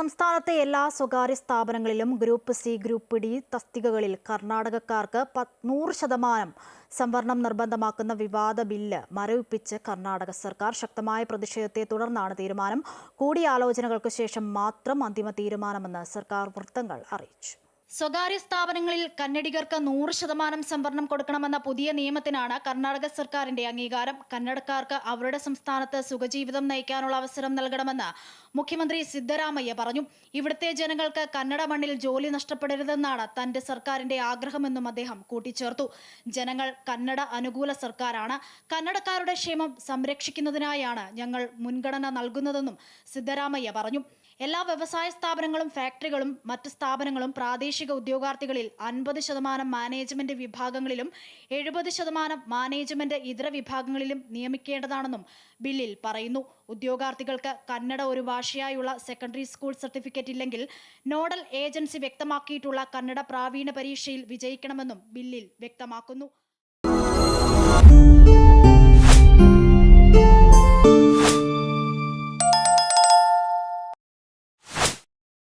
സംസ്ഥാനത്തെ എല്ലാ സ്വകാര്യ സ്ഥാപനങ്ങളിലും ഗ്രൂപ്പ് സി ഗ്രൂപ്പ് ഡി തസ്തികകളിൽ കർണാടകക്കാർക്ക് നൂറ് ശതമാനം സംവരണം നിർബന്ധമാക്കുന്ന വിവാദ ബില്ല് മരവിപ്പിച്ച് കർണാടക സർക്കാർ ശക്തമായ പ്രതിഷേധത്തെ തുടർന്നാണ് തീരുമാനം. കൂടിയാലോചനകൾക്ക് ശേഷം മാത്രം അന്തിമ തീരുമാനമെന്ന് സർക്കാർ വൃത്തങ്ങൾ അറിയിച്ചു. സ്വകാര്യ സ്ഥാപനങ്ങളിൽ കന്നഡികർക്ക് നൂറ് ശതമാനം സംവരണം കൊടുക്കണമെന്ന പുതിയ നിയമത്തിനാണ് കർണാടക സർക്കാരിന്റെ അംഗീകാരം. കന്നഡക്കാർക്ക് അവരുടെ സംസ്ഥാനത്ത് സുഖജീവിതം നയിക്കാനുള്ള അവസരം നൽകണമെന്ന് മുഖ്യമന്ത്രി സിദ്ധരാമയ്യ പറഞ്ഞു. ഇവിടുത്തെ ജനങ്ങൾക്ക് കന്നഡ മണ്ണിൽ ജോലി നഷ്ടപ്പെടരുതെന്നാണ് തന്റെ സർക്കാരിന്റെ ആഗ്രഹമെന്നും അദ്ദേഹം കൂട്ടിച്ചേർത്തു. ജനങ്ങൾ കന്നഡ അനുകൂല സർക്കാരാണ്. കന്നഡക്കാരുടെ ക്ഷേമം സംരക്ഷിക്കുന്നതിനായാണ് ഞങ്ങൾ മുൻഗണന നൽകുന്നതെന്നും സിദ്ധരാമയ്യ പറഞ്ഞു. എല്ലാ വ്യവസായ സ്ഥാപനങ്ങളും ഫാക്ടറികളും മറ്റ് സ്ഥാപനങ്ങളും പ്രാദേശിക ഉദ്യോഗാർത്ഥികളിൽ അൻപത് ശതമാനം മാനേജ്മെന്റ് വിഭാഗങ്ങളിലും എഴുപത് ശതമാനം മാനേജ്മെന്റ് ഇതര വിഭാഗങ്ങളിലും നിയമിക്കേണ്ടതാണെന്നും ബില്ലിൽ പറയുന്നു. ഉദ്യോഗാർത്ഥികൾക്ക് കന്നഡ ഒരു ഭാഷയായുള്ള സെക്കൻഡറി സ്കൂൾ സർട്ടിഫിക്കറ്റ് ഇല്ലെങ്കിൽ നോഡൽ ഏജൻസി വ്യക്തമാക്കിയിട്ടുള്ള കന്നഡ പ്രാവീണ പരീക്ഷയിൽ വിജയിക്കണമെന്നും ബില്ലിൽ വ്യക്തമാക്കുന്നു.